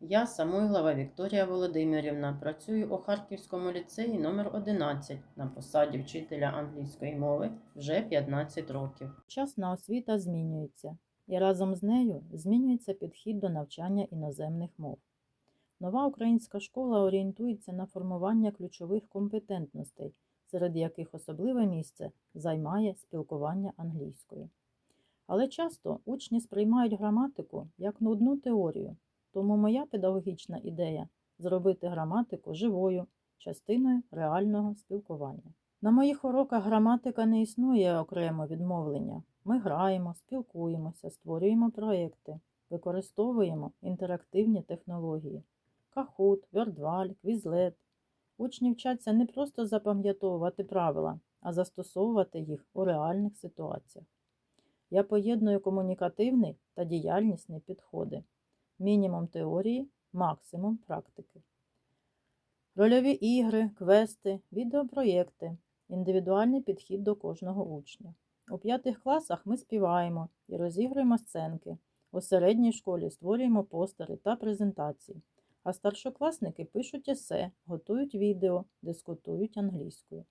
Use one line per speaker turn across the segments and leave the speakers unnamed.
Я Самойлова Вікторія Володимирівна. Працюю у Харківському ліцеї номер 11 на посаді вчителя англійської мови вже 15 років.
Сучасна освіта змінюється, і разом з нею змінюється підхід до навчання іноземних мов. Нова українська школа орієнтується на формування ключових компетентностей, серед яких особливе місце займає спілкування англійською. Але часто учні сприймають граматику як нудну теорію, тому моя педагогічна ідея зробити граматику живою частиною реального спілкування. На моїх уроках граматика не існує окремо від мовлення. Ми граємо, спілкуємося, створюємо проекти, використовуємо інтерактивні технології. Кахут, Вердваль, Квізлет. Учні вчаться не просто запам'ятовувати правила, а застосовувати їх у реальних ситуаціях. Я поєдную комунікативний та діяльнісний підходи, мінімум теорії, максимум практики. Рольові ігри, квести, відеопроєкти, індивідуальний підхід до кожного учня. У п'ятих класах ми співаємо і розігруємо сценки. У середній школі створюємо постери та презентації, а старшокласники пишуть есе, готують відео, дискутують англійською.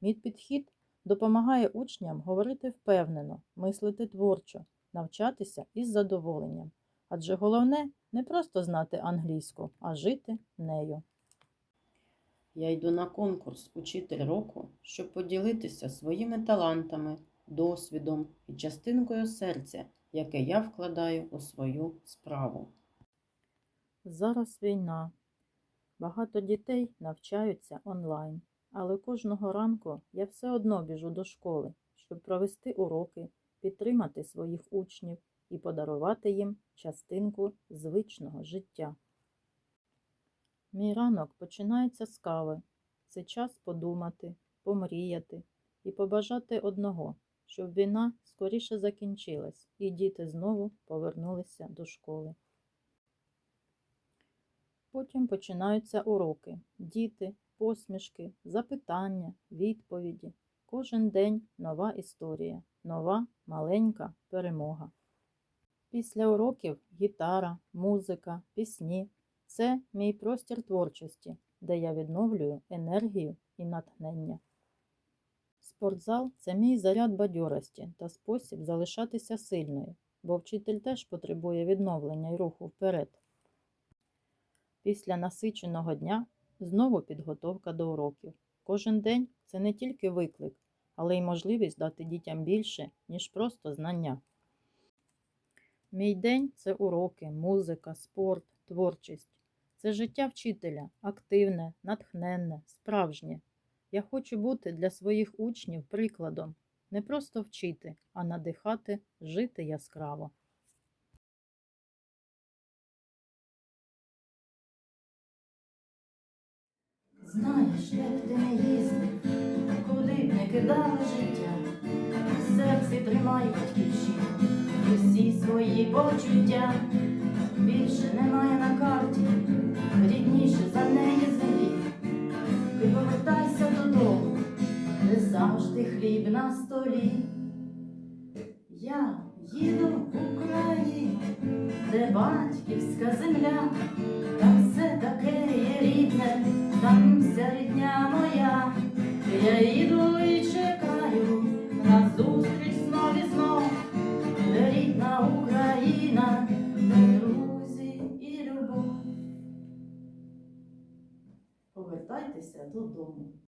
Мій підхід допомагає учням говорити впевнено, мислити творчо, навчатися із задоволенням. Адже головне не просто знати англійську, а жити нею.
Я йду на конкурс Учитель року, щоб поділитися своїми талантами, досвідом і частинкою серця, яке я вкладаю у свою справу.
Зараз війна. Багато дітей навчаються онлайн, але кожного ранку я все одно біжу до школи, щоб провести уроки, підтримати своїх учнів і подарувати їм частинку звичного життя. Мій ранок починається з кави. Це час подумати, помріяти і побажати одного, щоб війна скоріше закінчилась і діти знову повернулися до школи. Потім починаються уроки, діти, посмішки, запитання, відповіді. Кожен день нова історія, нова маленька перемога. Після уроків гітара, музика, пісні це мій простір творчості, де я відновлюю енергію і натхнення. Спортзал це мій заряд бадьорості та спосіб залишатися сильною, бо вчитель теж потребує відновлення і руху вперед. Після насиченого дня знову підготовка до уроків. Кожен день це не тільки виклик, але й можливість дати дітям більше, ніж просто знання. Мій день це уроки, музика, спорт, творчість. Це життя вчителя, активне, натхненне, справжнє. Я хочу бути для своїх учнів прикладом, не просто вчити, а надихати жити яскраво.
Знаєш, як ти не їздив, куди б не кидали життя, в серці тримай батьківщину і всі свої почуття. Більше немає на карті, рідніше за неї землі. Ти повертайся додому, де завжди хліб на столі. Я їду в Україну, де батьківська земля, там все таке є рідне, там вся рідня моя. Я їду і чекаю на зустріч знов і знов, рідна Україна, де друзі і любов. Повертайтеся додому.